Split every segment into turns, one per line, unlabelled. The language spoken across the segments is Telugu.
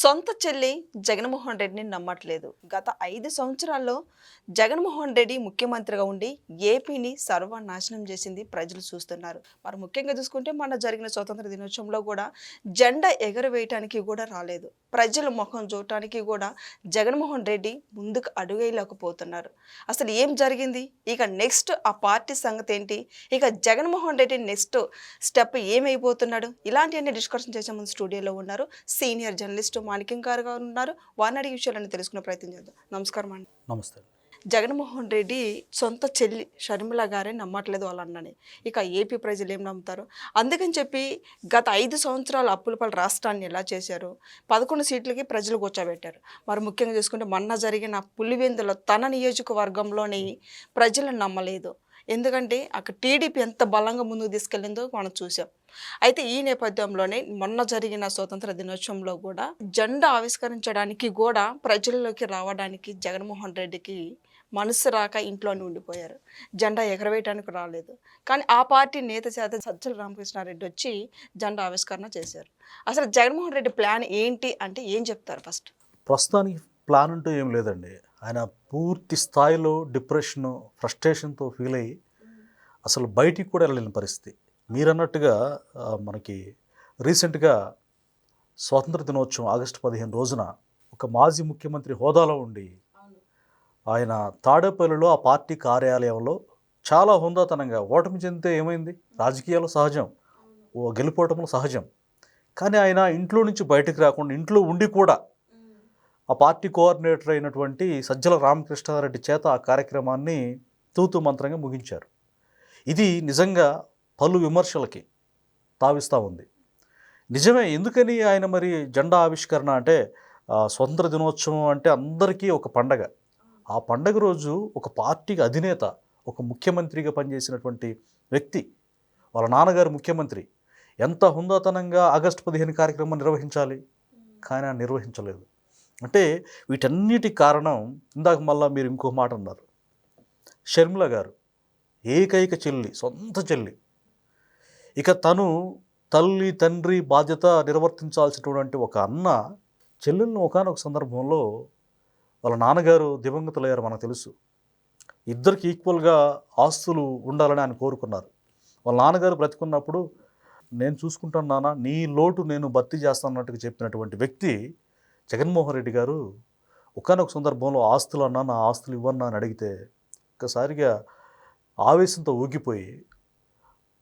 సొంత చెల్లి జగన్మోహన్ రెడ్డిని నమ్మట్లేదు. గత ఐదు సంవత్సరాల్లో జగన్మోహన్ రెడ్డి ముఖ్యమంత్రిగా ఉండి ఏపీని సర్వనాశనం చేసింది ప్రజలు చూస్తున్నారు. మరి ముఖ్యంగా చూసుకుంటే మన జరిగిన స్వతంత్ర దినోత్సవంలో కూడా జెండా ఎగరవేయటానికి కూడా రాలేదు. ప్రజల ముఖం చూడటానికి కూడా జగన్మోహన్ రెడ్డి ముందుకు అడుగేయలేకపోతున్నారు అసలు ఏం జరిగింది? ఇక నెక్స్ట్ ఆ పార్టీ సంగతి ఏంటి? ఇక జగన్మోహన్ రెడ్డి నెక్స్ట్ స్టెప్ ఏమైపోతున్నాడు? ఇలాంటివన్నీ డిస్కషన్ చేసే ముందు స్టూడియోలో ఉన్నారు సీనియర్ జర్నలిస్ట్ మాణిక్యం గారు గారు ఉన్నారు. వారిని అడిగే విషయాలను తెలుసుకునే ప్రయత్నం చేద్దాం. నమస్కారం అండి.
నమస్తే.
జగన్మోహన్ రెడ్డి సొంత చెల్లి షర్మిల గారే నమ్మట్లేదు వాళ్ళ అన్నని ఇక ఏపీ ప్రజలు ఏం నమ్ముతారు? అందుకని చెప్పి గత ఐదు సంవత్సరాలు అప్పులపల్లి రాష్ట్రాన్ని ఎలా చేశారు? పదకొండు సీట్లకి ప్రజలు కూర్చోబెట్టారు. మరి ముఖ్యంగా చూసుకుంటే మొన్న జరిగిన పులివెందులో తన నియోజకవర్గంలోని ప్రజలు నమ్మలేదు. ఎందుకంటే అక్కడ టీడీపీ ఎంత బలంగా ముందుకు తీసుకెళ్ళిందో మనం చూసాం. అయితే ఈ నేపథ్యంలోనే మొన్న జరిగిన స్వతంత్ర దినోత్సవంలో కూడా జెండా ఆవిష్కరించడానికి కూడా ప్రజల్లోకి రావడానికి జగన్మోహన్ రెడ్డికి మనసు రాక ఇంట్లోనే ఉండిపోయారు. జెండా ఎగరవేయటానికి రాలేదు. కానీ ఆ పార్టీ నేత చేత సజ్జల రామకృష్ణారెడ్డి వచ్చి జెండా ఆవిష్కరణ చేశారు. అసలు జగన్మోహన్ రెడ్డి ప్లాన్ ఏంటి అంటే ఏం చెప్తారు ఫస్ట్?
ప్రస్తుతానికి ప్లాన్ అంటూ ఏం లేదండి. ఆయన పూర్తి స్థాయిలో డిప్రెషన్ ఫ్రస్ట్రేషన్తో ఫీల్ అయ్యి అసలు బయటికి కూడా వెళ్ళలేని పరిస్థితి. మీరన్నట్టుగా మనకి రీసెంట్గా స్వాతంత్ర దినోత్సవం ఆగస్టు పదిహేను రోజున ఒక మాజీ ముఖ్యమంత్రి హోదాలో ఉండి ఆయన తాడేపల్లిలో ఆ పార్టీ కార్యాలయంలో చాలా హుందాతనంగా ఓటమి చెందితే ఏమైంది? రాజకీయాలు సహజం. ఓ గెలుపోవటములు సహజం. కానీ ఆయన ఇంట్లో నుంచి బయటకు రాకుండా ఇంట్లో ఉండి కూడా ఆ పార్టీ కోఆర్డినేటర్ అయినటువంటి సజ్జల రామకృష్ణారెడ్డి చేత ఆ కార్యక్రమాన్ని తూతు మంత్రంగా ముగించారు. ఇది నిజంగా పలు విమర్శలకి తావిస్తూ ఉంది. నిజమే ఎందుకని ఆయన మరి జెండా ఆవిష్కరణ అంటే స్వతంత్ర దినోత్సవం అంటే అందరికీ ఒక పండగ. ఆ పండగ రోజు ఒక పార్టీకి అధినేత ఒక ముఖ్యమంత్రిగా పనిచేసినటువంటి వ్యక్తి వాళ్ళ నాన్నగారు ముఖ్యమంత్రి ఎంత హుందాతనంగా ఆగస్టు పదిహేను కార్యక్రమం నిర్వహించాలి? కానీ ఆయన నిర్వహించలేదు. అంటే వీటన్నిటి కారణం ఇందాక మళ్ళీ మీరు ఇంకో మాట అన్నారు. షర్మిల గారు ఏకైక చెల్లి సొంత చెల్లి. ఇక తను తల్లి తండ్రి బాధ్యత నిర్వర్తించాల్సినటువంటి ఒక అన్న చెల్లెలను ఒకనొక సందర్భంలో వాళ్ళ నాన్నగారు దివంగతులయ్యారు మనకు తెలుసు. ఇద్దరికి ఈక్వల్గా ఆస్తులు ఉండాలని ఆయన కోరుకున్నారు. వాళ్ళ నాన్నగారు బ్రతికున్నప్పుడు నేను చూసుకుంటాను నాన్న నీ లోటు నేను భర్తీ చేస్తానన్నట్టుగా చెప్పినటువంటి వ్యక్తి జగన్మోహన్ రెడ్డి గారు ఒకనొక సందర్భంలో ఆస్తులు అన్నా నా ఆస్తులు ఇవ్వన్నా అని అడిగితే ఒక్కసారిగా ఆవేశంతో ఊగిపోయి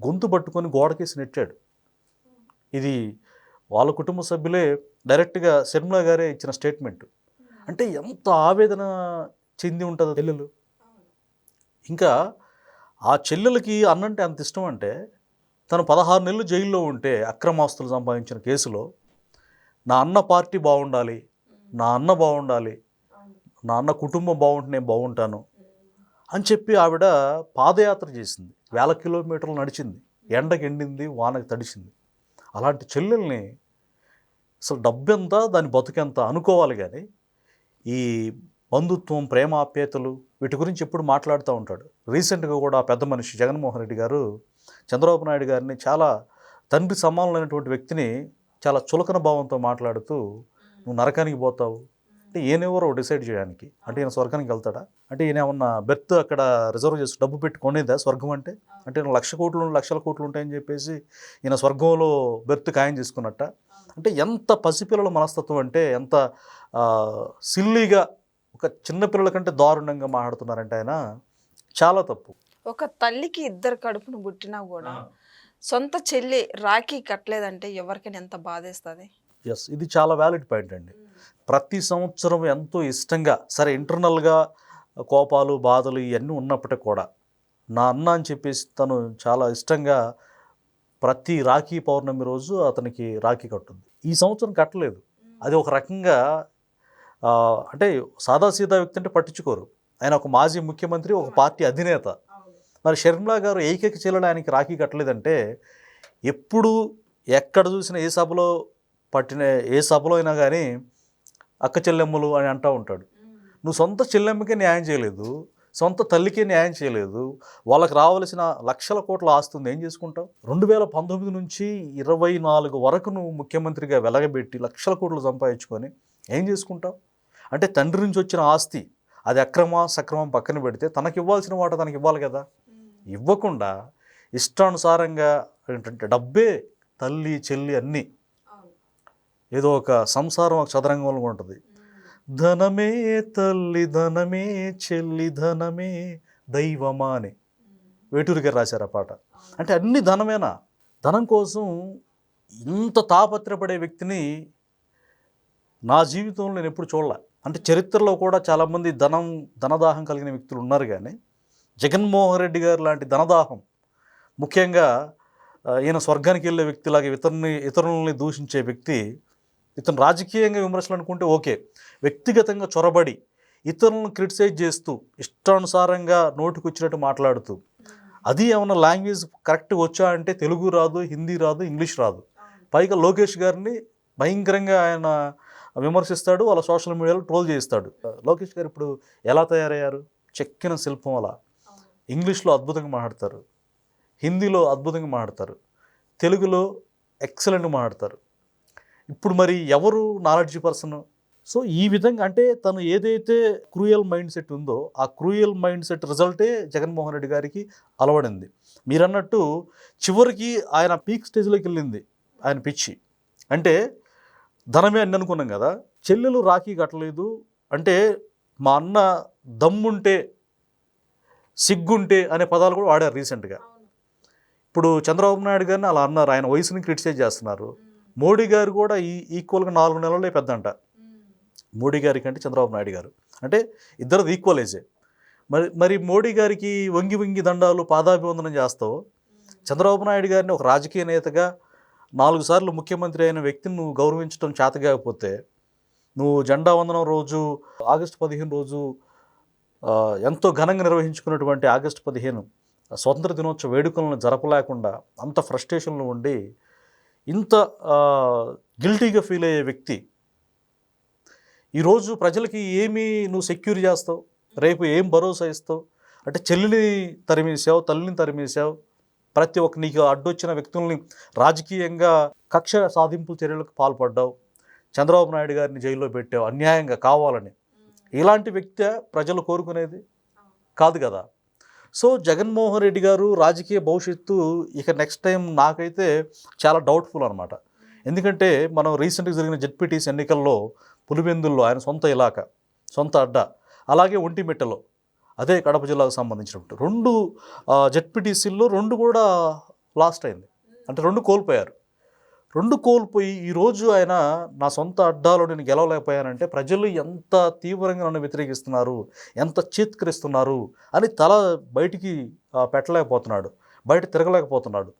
గొంతు పట్టుకొని గోడకేసి నెట్టాడు. ఇది వాళ్ళ కుటుంబ సభ్యులే డైరెక్ట్గా శర్మిల గారే ఇచ్చిన స్టేట్మెంట్. అంటే ఎంత ఆవేదన చెంది ఉంటుందో చెల్లెలు? ఇంకా ఆ చెల్లెలకి అన్నంటే అంత ఇష్టం అంటే తను పదహారు నెలలు జైల్లో ఉంటే అక్రమాస్తులు సంపాదించిన కేసులో నా అన్న పార్టీ బాగుండాలి నా అన్న బాగుండాలి నా అన్న కుటుంబం బాగుంటే నేను బాగుంటాను అని చెప్పి ఆవిడ పాదయాత్ర చేసింది. వేల కిలోమీటర్లు నడిచింది. ఎండకి ఎండింది వానకి తడిసింది అలాంటి చెల్లెల్ని అసలు డబ్బెంత దాని బతుకెంత అనుకోవాలి కానీ ఈ బంధుత్వం ప్రేమ ఆప్యాయతలు వీటి గురించి ఎప్పుడు మాట్లాడుతూ ఉంటాడు. రీసెంట్గా కూడా పెద్ద మనిషి జగన్మోహన్ రెడ్డి గారు చంద్రబాబు నాయుడు గారిని చాలా తండ్రి సమానమైనటువంటి వ్యక్తిని చాలా చులకన భావంతో మాట్లాడుతూ నువ్వు నరకానికి పోతావు. అంటే ఈయనెవరో డిసైడ్ చేయడానికి. అంటే ఈయన స్వర్గానికి వెళ్తాడా? అంటే ఈయన ఏమన్నా బెర్త్ అక్కడ రిజర్వ్ చేసి డబ్బు పెట్టి కొనేదా స్వర్గం అంటే? అంటే ఈయన లక్ష కోట్లు లక్షల కోట్లు ఉంటాయని చెప్పేసి ఈయన స్వర్గంలో బెర్త్ ఖాయం చేసుకున్నట్ట. అంటే ఎంత పసిపిల్లల మనస్తత్వం అంటే ఎంత సిల్లీగా ఒక చిన్నపిల్లల కంటే దారుణంగా మాట్లాడుతున్నారంటే ఆయన చాలా తప్పు.
ఒక తల్లికి ఇద్దరు కడుపును పుట్టినా కూడా సొంత చెల్లి రాఖీ కట్టలేదంటే ఎవరికైనా ఎంత బాధేస్తుంది?
ఎస్ ఇది చాలా వ్యాలిడ్ పాయింట్ అండి. ప్రతి సంవత్సరం ఎంతో ఇష్టంగా సరే ఇంటర్నల్గా కోపాలు బాధలు ఇవన్నీ ఉన్నప్పటికీ కూడా నా అన్న అని చెప్పేసి తను చాలా ఇష్టంగా ప్రతి రాఖీ పౌర్ణమి రోజు అతనికి రాఖీ కట్టుంది ఈ సంవత్సరం కట్టలేదు. అది ఒక రకంగా అంటే సాదాసీదా వ్యక్తి అంటే పట్టించుకోరు. ఆయన ఒక మాజీ ముఖ్యమంత్రి ఒక పార్టీ అధినేత. మరి షర్మిలా గారు ఏకైక చెల్లెలు ఆయనకి రాఖీ కట్టలేదంటే ఎప్పుడు ఎక్కడ చూసినా ఏ సభలో పట్టిన ఏ సభలో అయినా కానీ అక్క చెల్లెమ్మలు అని అంటూ ఉంటాడు. నువ్వు సొంత చెల్లెమ్మకే న్యాయం చేయలేదు సొంత తల్లికే న్యాయం చేయలేదు వాళ్ళకి రావాల్సిన లక్షల కోట్ల ఆస్తుంది ఏం చేసుకుంటావు? రెండు వేల పంతొమ్మిది నుంచి ఇరవై నాలుగు వరకు నువ్వు ముఖ్యమంత్రిగా వెలగబెట్టి లక్షల కోట్లు సంపాదించుకొని ఏం చేసుకుంటావు? అంటే తండ్రి నుంచి వచ్చిన ఆస్తి అది అక్రమ సక్రమం పక్కన పెడితే తనకి ఇవ్వాల్సిన వాట తనకి ఇవ్వాలి కదా? ఇవ్వకుండా ఇష్టానుసారంగా ఏంటంటే డబ్బే తల్లి చెల్లి అన్నీ ఏదో ఒక సంసారం ఒక చదరంగంలో ఉంటుంది. ధనమే తల్లి ధనమే చెల్లి ధనమే దైవమా అని వేటూరి గారు రాశారు ఆ పాట. అంటే అన్ని ధనమేనా? ధనం కోసం ఇంత తాపత్రపడే వ్యక్తిని నా జీవితంలో నేను ఎప్పుడు చూడలే. అంటే చరిత్రలో కూడా చాలామంది ధనం ధనదాహం కలిగిన వ్యక్తులు ఉన్నారు కానీ జగన్మోహన్ రెడ్డి గారు లాంటి ధనదాహం ముఖ్యంగా ఈయన స్వర్గానికి వెళ్ళే వ్యక్తిలాగా ఇతరుని ఇతరులని దూషించే వ్యక్తి ఇతను రాజకీయంగా విమర్శలు అనుకుంటే ఓకే. వ్యక్తిగతంగా చొరబడి ఇతరులను క్రిటిసైజ్ చేస్తూ ఇష్టానుసారంగా నోటికి వచ్చినట్టు మాట్లాడుతూ అది ఏమన్నా లాంగ్వేజ్ కరెక్ట్గా వచ్చా అంటే తెలుగు రాదు హిందీ రాదు ఇంగ్లీష్ రాదు. పైగా లోకేష్ గారిని భయంకరంగా ఆయన విమర్శిస్తాడు వాళ్ళ సోషల్ మీడియాలో ట్రోల్ చేస్తాడు లోకేష్ గారు ఇప్పుడు ఎలా తయారయ్యారు? చెక్కిన శిల్పం అలా. ఇంగ్లీష్లో అద్భుతంగా మాట్లాడతారు. హిందీలో అద్భుతంగా మాట్లాడతారు. తెలుగులో ఎక్సలెంట్గా మాట్లాడతారు. ఇప్పుడు మరి ఎవరు నాలెడ్జ్ పర్సన్ సో ఈ విధంగా అంటే తను ఏదైతే క్రూయల్ మైండ్ సెట్ ఉందో ఆ క్రూయల్ మైండ్ సెట్ రిజల్టే జగన్మోహన్ రెడ్డి గారికి అలవడింది. మీరన్నట్టు చివరికి ఆయన పీక్ స్టేజ్లోకి వెళ్ళింది ఆయన పిచ్చి. అంటే ధనమే అని అనుకున్నాం కదా చెల్లెలు రాఖీ కట్టలేదు అంటే మా అన్న దమ్ముంటే సిగ్గుంటే అనే పదాలు కూడా వాడారు రీసెంట్గా. ఇప్పుడు చంద్రబాబు నాయుడు గారిని అలా అన్నారు. ఆయన వయసుని క్రిటిసైజ్ చేస్తున్నారు. మోడీ గారు కూడా ఈ ఈక్వల్గా నాలుగు నెలలే పెద్దంట మోడీ గారి కంటే చంద్రబాబు నాయుడు గారు. అంటే ఇద్దరు ఈక్వల్ ఏజే మరి మరి మోడీ గారికి వంగి వంగి దండాలు పాదాభివందనం చేస్తావు. చంద్రబాబు నాయుడు గారిని ఒక రాజకీయ నేతగా నాలుగు సార్లు ముఖ్యమంత్రి అయిన వ్యక్తిని నువ్వు గౌరవించడం చేతగాకపోతే నువ్వు జెండా వందనం రోజు ఆగస్టు పదిహేను రోజు ఎంతో ఘనంగా నిర్వహించుకున్నటువంటి ఆగస్టు పదిహేను స్వతంత్ర దినోత్సవ వేడుకలను జరపలేకుండా అంత ఫ్రస్ట్రేషన్లో ఉండి ఇంత గిల్టీగా ఫీల్ అయ్యే వ్యక్తి. ఈరోజు ప్రజలకి ఏమి నువ్వు సెక్యూర్ చేస్తావు? రేపు ఏం భరోసా ఇస్తావు? అంటే చెల్లిని తరిమేసావు తల్లిని తరిమేసావు ప్రతి ఒక్క నీకు అడ్డొచ్చిన వ్యక్తుల్ని రాజకీయంగా కక్ష సాధింపు చర్యలకు పాల్పడ్డావు. చంద్రబాబు నాయుడు గారిని జైల్లో పెట్టావు. అన్యాయంగా కావాలని. ఇలాంటి వ్యక్తి ప్రజలు కోరుకునేది? కాదు కదా. సో జగన్మోహన్ రెడ్డి గారు రాజకీయ భవిష్యత్తు ఇక నెక్స్ట్ టైం నాకైతే చాలా డౌట్ఫుల్ అనమాట ఎందుకంటే మనం రీసెంట్గా జరిగిన జెడ్పీటీసీ ఎన్నికల్లో పులివెందుల్లో ఆయన సొంత ఇలాక సొంత అడ్డ అలాగే ఒంటిమిట్టలో అదే కడప జిల్లాకు సంబంధించినట్టు రెండు జెడ్పీటీసీల్లో రెండు కూడా లాస్ట్ అయింది. అంటే రెండు కోల్పోయారు. రెండు కోల్పోయి ఈరోజు ఆయన నా సొంత అడ్డాలో నేను గెలవలేకపోయానంటే ప్రజలు ఎంత తీవ్రంగా నన్ను వ్యతిరేకిస్తున్నారు ఎంత చీత్కరిస్తున్నారు అని తల బయటికి పెట్టలేకపోతున్నాడు బయట తిరగలేకపోతున్నాడు.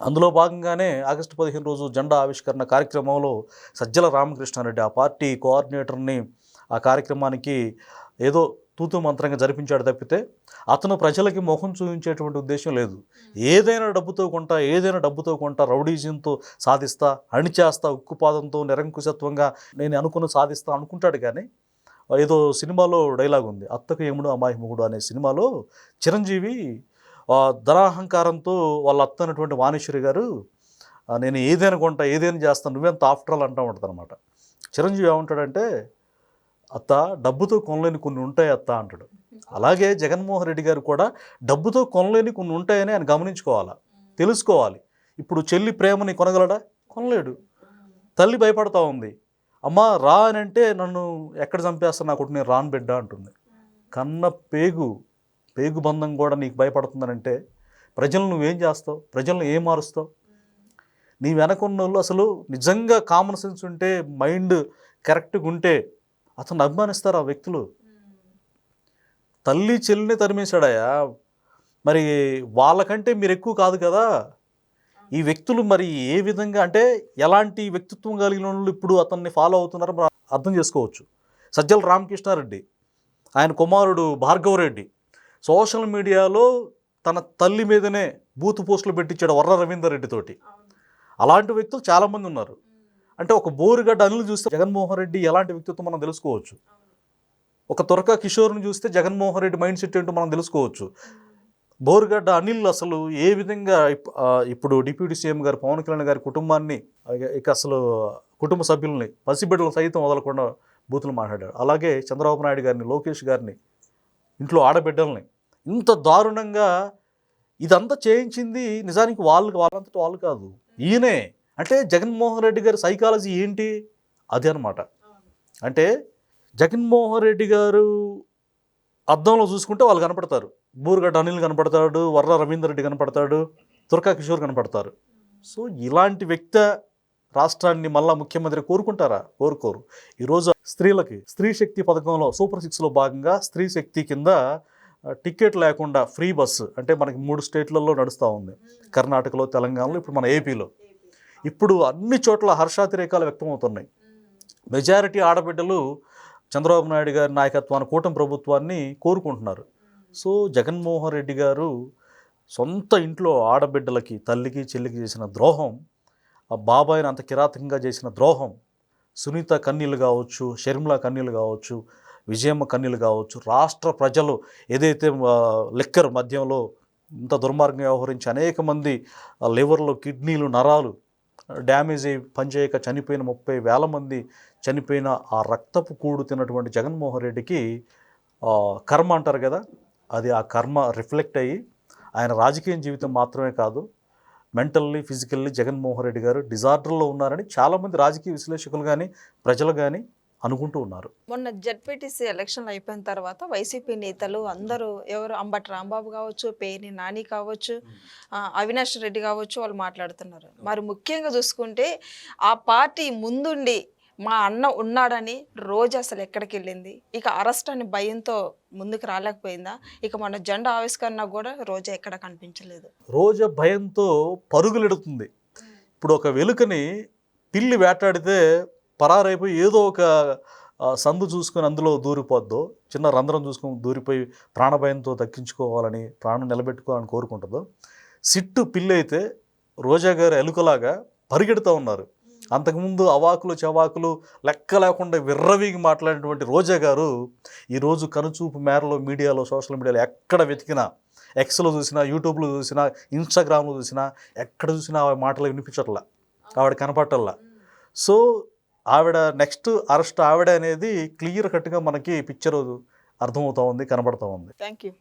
అందులో భాగంగానే ఆగస్టు పదిహేను రోజు జెండా ఆవిష్కరణ కార్యక్రమంలో సజ్జల రామకృష్ణారెడ్డి ఆ పార్టీ కోఆర్డినేటర్ని ఆ కార్యక్రమానికి ఏదో తూతు మంత్రంగా జరిపించాడు తప్పితే అతను ప్రజలకి మొహం చూపించేటువంటి ఉద్దేశం లేదు. ఏదైనా డబ్బుతో కొంటా ఏదైనా డబ్బుతో కొంటా రౌడీజంతో సాధిస్తా అణిచేస్తా ఉక్కుపాదంతో నిరంకుశత్వంగా నేను అనుకున్న సాధిస్తా అనుకుంటాడు కానీ ఏదో సినిమాలో డైలాగ్ ఉంది అత్తకు యముడు మొగుడు అనే సినిమాలో చిరంజీవి ధనాహంకారంతో వాళ్ళ అత్త అనేటువంటి వాణేశ్వరి గారు నేను ఏదైనా కొంటా ఏదైనా చేస్తాను నువ్వెంత ఆఫ్టర్ ఆల్ అంటూ ఉంటుంది అనమాట చిరంజీవి ఏమంటాడంటే అత్త డబ్బుతో కొనలేని కొన్ని ఉంటాయి అత్త అంటాడు. అలాగే జగన్మోహన్ రెడ్డి గారు కూడా డబ్బుతో కొనలేని కొన్ని ఉంటాయని ఆయన గమనించుకోవాలా? తెలుసుకోవాలి. ఇప్పుడు చెల్లి ప్రేమని కొనగలడా? కొనలేడు. తల్లి భయపడతా ఉంది. అమ్మా రా అని అంటే నన్ను ఎక్కడ చంపేస్తా నా కొట్టు నేను రాను బిడ్డ అంటుంది. కన్న పేగు పేగు బంధం కూడా నీకు భయపడుతుందనంటే ప్రజలను నువ్వేం చేస్తావు? ప్రజలను ఏం మారుస్తావు? నీ వెనకున్న వాళ్ళు అసలు నిజంగా కామన్ సెన్స్ ఉంటే మైండ్ కరెక్ట్గా ఉంటే అతను అభిమానిస్తారు ఆ వ్యక్తులు. తల్లి చెల్లిని తరిమేశాడయా మరి వాళ్ళకంటే మీరు ఎక్కువ కాదు కదా. ఈ వ్యక్తులు మరి ఏ విధంగా అంటే ఎలాంటి వ్యక్తిత్వం కలిగిన వాళ్ళు ఇప్పుడు అతన్ని ఫాలో అవుతున్నారో మనం అర్థం చేసుకోవచ్చు. సజ్జల రామకృష్ణారెడ్డి ఆయన కుమారుడు భార్గవరెడ్డి సోషల్ మీడియాలో తన తల్లి మీదనే బూత్ పోస్టులు పెట్టించాడు వర్ర రవీందర్ రెడ్డి తోటి. అలాంటి వ్యక్తులు చాలామంది ఉన్నారు. అంటే ఒక బోరుగడ్డ అనిల్ చూస్తే జగన్మోహన్ రెడ్డి ఎలాంటి వ్యక్తిత్వం మనం తెలుసుకోవచ్చు? ఒక తురక కిషోర్ని చూస్తే జగన్మోహన్ రెడ్డి మైండ్ సెట్ ఏంటో మనం తెలుసుకోవచ్చు. బోరుగడ్డ అనిల్ అసలు ఏ విధంగా ఇప్- ఇప్పుడు డిప్యూటీ సీఎం గారు పవన్ కళ్యాణ్ గారి కుటుంబాన్ని ఇక- అసలు కుటుంబ సభ్యుల్ని పసిబిడ్డలు సైతం వదలకుండా బూతులు మాట్లాడాడు అలాగే చంద్రబాబు నాయుడు గారిని లోకేష్ గారిని ఇంట్లో ఆడబిడ్డల్ని ఇంత దారుణంగా ఇదంతా చేయించింది నిజానికి వాళ్ళు వాళ్ళంతటి వాళ్ళు కాదు. ఈయనే అంటే జగన్మోహన్ రెడ్డి గారి సైకాలజీ ఏంటి? అది అనమాట అంటే జగన్మోహన్ రెడ్డి గారు అద్దంలో చూసుకుంటే వాళ్ళు కనపడతారు. బూరుగడ్డ అనిల్ కనపడతాడు వర్ర రవీందర్ రెడ్డి కనపడతాడు తుర్కా కిషోర్ కనపడతారు. సో ఇలాంటి వ్యక్తి రాష్ట్రాన్ని మళ్ళా ముఖ్యమంత్రి కోరుకుంటారా? కోరుకోరు. ఈరోజు స్త్రీలకి స్త్రీ శక్తి పథకంలో సూపర్ సిక్స్లో భాగంగా స్త్రీ శక్తి కింద టికెట్ లేకుండా ఫ్రీ బస్సు అంటే మనకి మూడు స్టేట్లలో నడుస్తూ ఉంది. కర్ణాటకలో తెలంగాణలో ఇప్పుడు మన ఏపీలో. ఇప్పుడు అన్ని చోట్ల హర్షాతిరేకాలు వ్యక్తమవుతున్నాయి. మెజారిటీ ఆడబిడ్డలు చంద్రబాబు నాయుడు గారి నాయకత్వాన్ని కూటమి ప్రభుత్వాన్ని కోరుకుంటున్నారు. సో జగన్మోహన్ రెడ్డి గారు సొంత ఇంట్లో ఆడబిడ్డలకి తల్లికి చెల్లికి చేసిన ద్రోహం ఆ బాబాయిని అంత కిరాతకంగా చేసిన ద్రోహం సునీత కన్నీలు కావచ్చు షర్మిల కన్నీలు కావచ్చు విజయమ్మ కన్నీలు కావచ్చు రాష్ట్ర ప్రజలు ఏదైతే లిక్కర్ మద్యంలో ఇంత దుర్మార్గంగా వ్యవహరించి అనేక మంది ఆ, కిడ్నీలు నరాలు డ్యామేజ్ అయ్యి పనిచేయక చనిపోయిన ముప్పై వేల మంది చనిపోయిన ఆ రక్తపు కూడు తిన్నటువంటి జగన్మోహన్ రెడ్డికి కర్మ అంటారు కదా అది ఆ కర్మ రిఫ్లెక్ట్ అయ్యి ఆయన రాజకీయ జీవితం మాత్రమే కాదు మెంటల్లీ ఫిజికల్లీ జగన్మోహన్ రెడ్డి గారు డిజార్డర్లో ఉన్నారని చాలామంది రాజకీయ విశ్లేషకులు కానీ ప్రజలు కానీ అనుకుంటూ ఉన్నారు.
మొన్న జడ్పీటీసీ ఎలక్షన్లు అయిపోయిన తర్వాత వైసీపీ నేతలు అందరూ ఎవరు అంబటి రాంబాబు కావచ్చు పేర్ని నాని కావచ్చు అవినాష్ రెడ్డి కావచ్చు వాళ్ళు మాట్లాడుతున్నారు. మరి ముఖ్యంగా చూసుకుంటే ఆ పార్టీ ముందుండి మా అన్న ఉన్నాడని రోజు అసలు ఎక్కడికి వెళ్ళింది? ఇక అరెస్ట్ అని భయంతో ముందుకు రాలేకపోయిందా? ఇక మన జెండా ఆవిష్కరణ కూడా రోజు ఎక్కడ కనిపించలేదు.
రోజు భయంతో పరుగులెడుతుంది. ఇప్పుడు ఒక వెలుకని పిల్లి వేటాడితే పరారైపోయి ఏదో ఒక ఆ, సందు చూసుకొని అందులో దూరిపోద్దో చిన్న రంధ్రం చూసుకొని దూరిపోయి ప్రాణభయంతో దక్కించుకోవాలని ప్రాణం నిలబెట్టుకోవాలని కోరుకుంటుందో సిట్టు పిల్లి అయితే రోజా గారు ఎలుకలాగా పరిగెడుతూ ఉన్నారు. అంతకుముందు అవాకులు చవాకులు లెక్క లేకుండా విర్రవీగి మాట్లాడినటువంటి రోజా గారు ఈరోజు కనుచూపు మేరలో మీడియాలో సోషల్ మీడియాలో ఎక్కడ వెతికినా ఎక్స్లో చూసినా యూట్యూబ్లో చూసినా ఇన్స్టాగ్రామ్లో చూసినా ఎక్కడ చూసినా ఆవిడ మాటలు వినిపించట్లా ఆవిడ కనపట్టల్లా సో ఆవిడ నెక్స్ట్ అరెస్ట్ ఆవిడ అనేది క్లియర్ కట్గా మనకి పిక్చర్ అర్థమవుతా ఉంది కనబడతా ఉంది.
Thank you